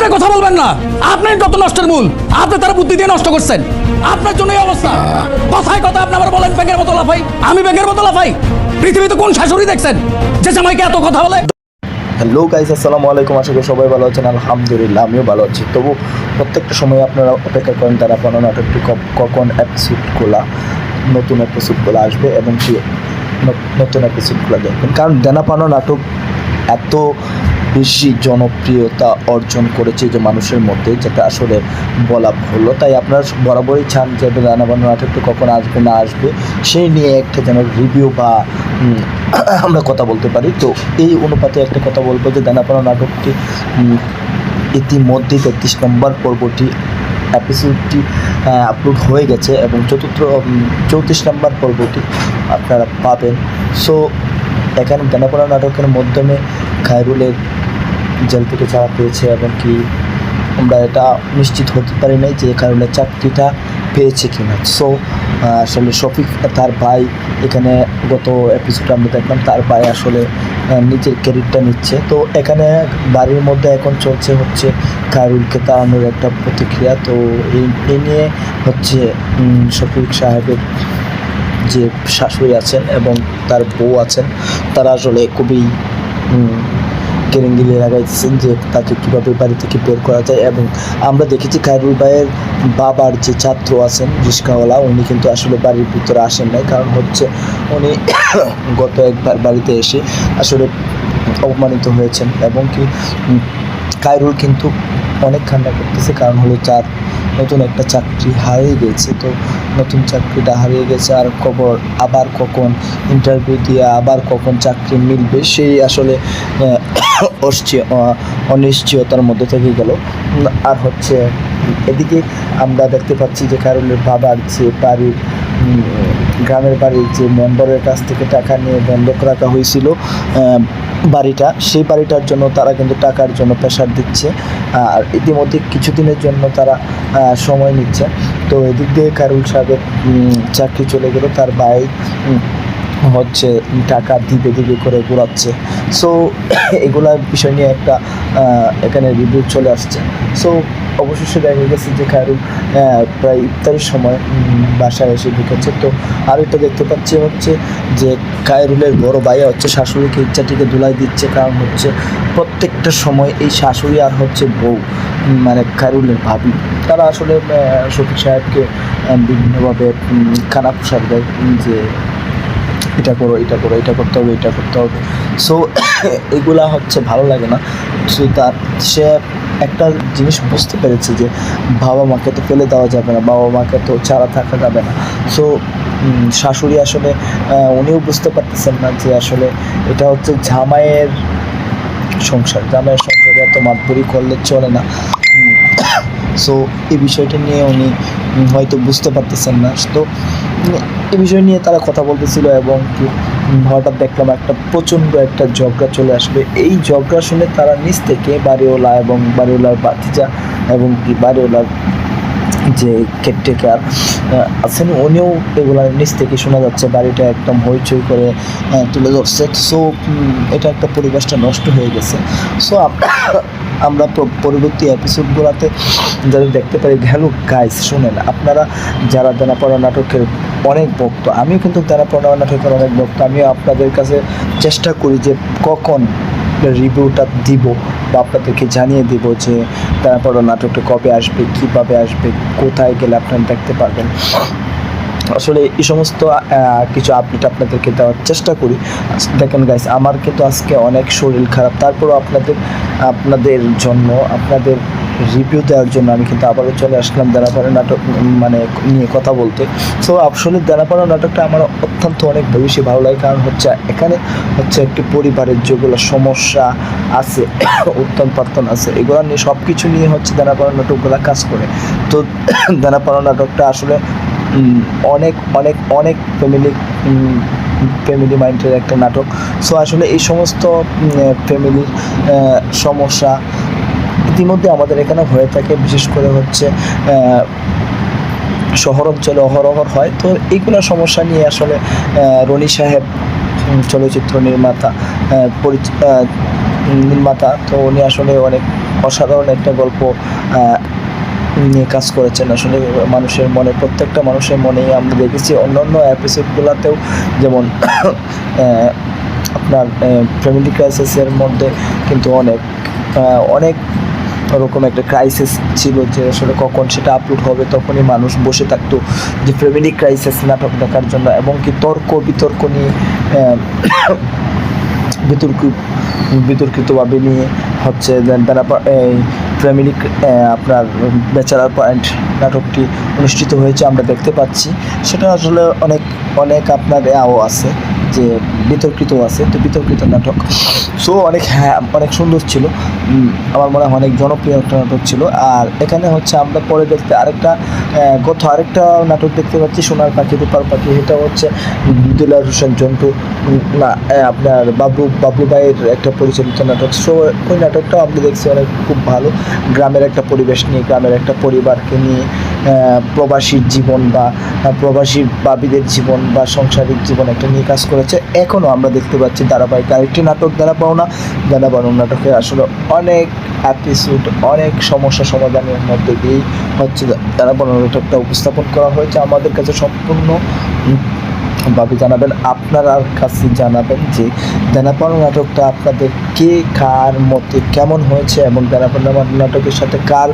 আপনি কথা বলবেন না। আপনি যত নষ্টের মূল, আপনি তারা বুদ্ধি দিয়ে নষ্ট করছেন। আপনার জন্য এই অবস্থা। কথায় কথা আপনি আবার বলেন ব্যাগের মতো লাফাই। আমি ব্যাগের মতো লাফাই। পৃথিবীতে কোন শাশুড়ি দেখছেন? যে জামাইকে এত কথা বলে? হ্যালো গাইস আসসালামু আলাইকুম। আশা করি সবাই ভালো আছেন। আলহামদুলিল্লাহ, আমিও ভালো আছি। তবু প্রত্যেকটা সময় আপনারা অপেক্ষা করেন, তারা কোনো নাটকটি কখন এপিসোডগুলো নতুন এপিসোডগুলো আসবে এবং কি নতুন এপিসোডগুলো দেখবেন। কারণ দেনাপানো নাটক এত বেশি জনপ্রিয়তা অর্জন করেছে যে মানুষের মধ্যে, যেটা আসলে বলা হলো তাই আপনারা বরাবরই চান যে দেনাপানো নাটকটি কখন আসবে, না আসবে, সেই নিয়ে একটা যেন রিভিউ বা আমরা কথা বলতে পারি। তো এই অনুপাতে একটা কথা বলব যে দানাপাড়া নাটকটি ইতিমধ্যে তেত্রিশ নম্বর পর্বটি এপিসোডটি আপলোড হয়ে গেছে এবং চতুর্থ চৌত্রিশ নম্বর পর্বটি আপনারা পাবেন। সো এখানে দানাপাড়া নাটকের মাধ্যমে খায়রুলের জেল থেকে ছাড়া পেয়েছে এবং কি আমরা এটা নিশ্চিত হতে পারি নাই যে কারণে চাকরিটা পেয়েছে কিনা। সো আসলে শফিক তার ভাই এখানে গত এপিসোডে আমরা দেখলাম তার ভাই আসলে নিজের ক্যারিয়ারটা নিচ্ছে। তো এখানে বাড়ির মধ্যে এখন চলছে হচ্ছে কারুলকে তাড়ানোর একটা প্রতিক্রিয়া। তো এই নিয়ে হচ্ছে শফিক সাহেবের যে শাশুড়ি আছেন এবং তার বউ আছেন, তারা আসলে খুবই কেরেঙ্গিলি লাগাইতেছেন যে তাকে কীভাবে বাড়ি থেকে বের করা যায় এবং আমরা দেখেছি খায়রুল ভাইয়ের বাবার যে ছাত্র আছেন রিস্কাওয়ালা উনি কিন্তু আসলে বাড়ির ভিতরে আসেন নাই। কারণ হচ্ছে উনি গত একবার বাড়িতে এসে আসলে অপমানিত হয়েছেন এবং কি উম, কায়রুল কিন্তু অনেক কান্না করতেছে। কারণ হলো চার নতুন একটা চাকরি হারিয়ে গেছে। তো নতুন চাকরিটা হারিয়ে গেছে আর খবর আবার কখন ইন্টারভিউ দিয়ে আবার কখন চাকরি মিলবে সেই আসলে অনিশ্চয়তার মধ্যে থেকে গেল। আর হচ্ছে এদিকে আমরা দেখতে পাচ্ছি যে কারণের বাবার যে বাড়ির গ্রামের বাড়ির যে মেম্বারের কাছ থেকে টাকা নিয়ে বন্ধক রাখা হয়েছিল বাড়িটা সেই বাড়িটার জন্য তারা কিন্তু টাকার জন্য প্রেশার দিচ্ছে আর ইতিমধ্যে কিছুদিনের জন্য তারা সময় নিচ্ছে। তো এদিক দিয়ে কারুল সাহেবের চাকরি চলে গেল তার উম, হচ্ছে টাকা দিবে দিবে করে ঘোরাচ্ছে। সো এগুলা বিষয় নিয়ে একটা এখানে রিভিউ চলে আসছে। সো অবশেষে দেখা গেছে যে আহ, প্রায় ইফতারের সময় বাসায় এসে ঢুকেছে। তো আরেকটা দেখতে পাচ্ছি হচ্ছে যে কায়রুলের বড় ভাইয়া হচ্ছে শাশুড়িকে ইচ্ছাটিকে দুলাই দিচ্ছে। কারণ হচ্ছে প্রত্যেকটা সময় এই শাশুড়ি আর হচ্ছে বউ মানে কায়রুলের ভাবি। তারা আসলে শফিক সাহেবকে বিভিন্নভাবে খারাপ প্রসাদ দেয় যে এটা করো এটা করো, এটা করতে হবে, এটা করতে হবে। সো এগুলা হচ্ছে ভালো লাগে না। সো তার, সে একটা জিনিস বুঝতে পেরেছে যে বাবা মাকে তো ফেলে দেওয়া যাবে না, বাবা মাকে তো ছাড়া থাকা যাবে না। সো শাশুড়ি আসলে উনিও বুঝতে পারতেছেন না যে আসলে এটা হচ্ছে জামাইয়ের সংসার। জামাইয়ের সংসারে এত মাতবরি করলে চলে না। সো এই বিষয়টা নিয়ে উনি হয়তো বুঝতে পারতেছেন না। তো এই বিষয় নিয়ে তারা কথা বলতেছিল এবং কি হঠাৎ দেখলাম একটা প্রচণ্ড একটা ঝগড়া চলে আসবে। এই ঝগড়া শুনে তারা নিচ থেকে বাড়িওয়ালা এবং বাড়িওয়ালার বাতিজা এবং কি বাড়িওয়ালার যে কেয়ারটেকার আছেন, উনিও এগুলার নিচ থেকে শোনা যাচ্ছে, বাড়িটা একদম হইচই করে তুলে ধরছে। সো এটা একটা পরিবেশটা নষ্ট হয়ে গেছে। সো আমরা পরবর্তী এপিসোডগুলোতে যারা দেখতে পারি, গেল গাইস শুনেন, আপনারা যারা দানাপড়া নাটকের অনেক ভক্ত, আমিও কিন্তু দানাপড়া নাটকের অনেক ভক্ত, আমিও আপনাদের কাছে চেষ্টা করি যে কখন রিভিউটা দিব বা আপনাদেরকে জানিয়ে দিব যে তারপর নাটকটা কবে আসবে, কীভাবে আসবে, কোথায় গেলে আপনারা দেখতে পারবেন। আসলে এই সমস্ত কিছু আপডেট আপনাদেরকে দেওয়ার চেষ্টা করি। দেখেন গাইস আমার কিন্তু আজকে অনেক শরীর খারাপ। তারপরও আপনাদের আপনাদের জন্য, আপনাদের রিভিউ দেওয়ার জন্য আমি কিন্তু আবারও চলে আসলাম দেনাপাড়া নাটক মানে নিয়ে কথা বলতে। সো আসলে দেনাপাড়া নাটকটা আমার অত্যন্ত অনেক বেশি ভালো লাগে, কারণ হচ্ছে এখানে হচ্ছে একটি পরিবারের যেগুলো সমস্যা আছে উত্তম পার্তন আছে, এগুলো নিয়ে সব কিছু নিয়ে হচ্ছে দেনাপাড়া নাটকগুলো কাজ করে। তো দেনাপাড়া নাটকটা আসলে অনেক অনেক অনেক ফ্যামিলি ফ্যামিলি মাইন্ডের একটা নাটক। সো আসলে এই সমস্ত ফ্যামিলির সমস্যা ইতিমধ্যে আমাদের এখানে হয়ে থাকে, বিশেষ করে হচ্ছে শহর অঞ্চলে অহরহর হয়। তো এইগুলো সমস্যা নিয়ে আসলে রনি সাহেব চলচ্চিত্র নির্মাতা নির্মাতা, তো উনি আসলে অনেক অসাধারণ একটা গল্প নিয়ে কাজ করেছেন। আসলে মানুষের মনে, প্রত্যেকটা মানুষের মনেই আমরা দেখেছি। অন্য অন্য এপিসোডগুলোতেও যেমন আপনার ফ্যামিলি ক্রাইসিসের মধ্যে কিন্তু অনেক অনেক ওরকম একটা ক্রাইসিস ছিল যে আসলে কখন সেটা আপলোড হবে, তখনই মানুষ বসে থাকতো যে ফ্যামিলি ক্রাইসিস নাটক দেখার জন্য এবং কি তর্ক বিতর্ক নিয়ে বিতর্ক বিতর্কিতভাবে নিয়ে হচ্ছে এই ফ্যামিলি আপনার বেচারার পয়েন্ট নাটকটি অনুষ্ঠিত হয়েছে, আমরা দেখতে পাচ্ছি। সেটা আসলে অনেক অনেক আপনার এও আছে। যে বিতর্কিত আছে, তো বিতর্কিত নাটক। সো অনেক হ্যাঁ অনেক সুন্দর ছিল। আমার মনে হয় অনেক জনপ্রিয় একটা নাটক ছিল। আর এখানে হচ্ছে আমরা পরে দেখতে আরেকটা গত আরেকটা নাটক দেখতে পাচ্ছি, সোনার পাখি, রূপার পাখি। এটা হচ্ছে দিলার হোসেন জন্টু না আপনার বাবু বাবু ভাইয়ের একটা পরিচালিত নাটক। সো ওই নাটকটাও আমরা দেখছি অনেক খুব ভালো। গ্রামের একটা পরিবেশ নিয়ে, গ্রামের একটা পরিবারকে নিয়ে প্রবাসীর জীবন বা প্রবাসী বাবিদের জীবন বা সাংসারিক জীবন একটা নিয়ে কাজ করেছে এখনও আমরা দেখতে পাচ্ছি ধারাবাহিক আরেকটি নাটক দ্বারা পাওনা। দ্বারা পাওনা নাটকে আসলে অনেক অ্যাপিসোড অনেক সমস্যা সমাধানের মধ্যে দিয়েই হচ্ছে দ্বারা পাওনা নাটকটা উপস্থাপন করা হয়েছে। আমাদের কাছে সম্পূর্ণ ভাবে জানাবেন, আপনারা কাছে জানাবেন যে দেনাপানো নাটকটা আপনাদের কে, কার মতে কেমন হয়েছে এবং দেনাপানো নাটকের সাথে কার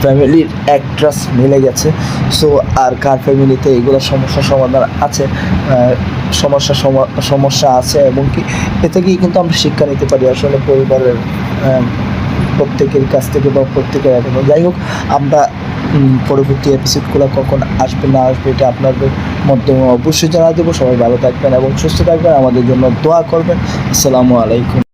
ফ্যামিলির অ্যাক্ট্রাস মিলে গেছে। সো, আর কার ফ্যামিলিতে এগুলো সমস্যা সমাধান আছে সমস্যা সমা- সমস্যা আছে এবং কি এ থেকেই কিন্তু আমরা শিক্ষা নিতে পারি আসলে পরিবারের প্রত্যেকের কাছ থেকে বা প্রত্যেকের যাই হোক, আমরা পরবর্তী এপিসোডগুলো কখন আসবে, না আসবে, এটা আপনাদের মধ্যে অবশ্যই জানা দেবো। সবাই ভালো থাকবেন এবং সুস্থ থাকবেন। আমাদের জন্য দোয়া করবেন। আসসালামু আলাইকুম।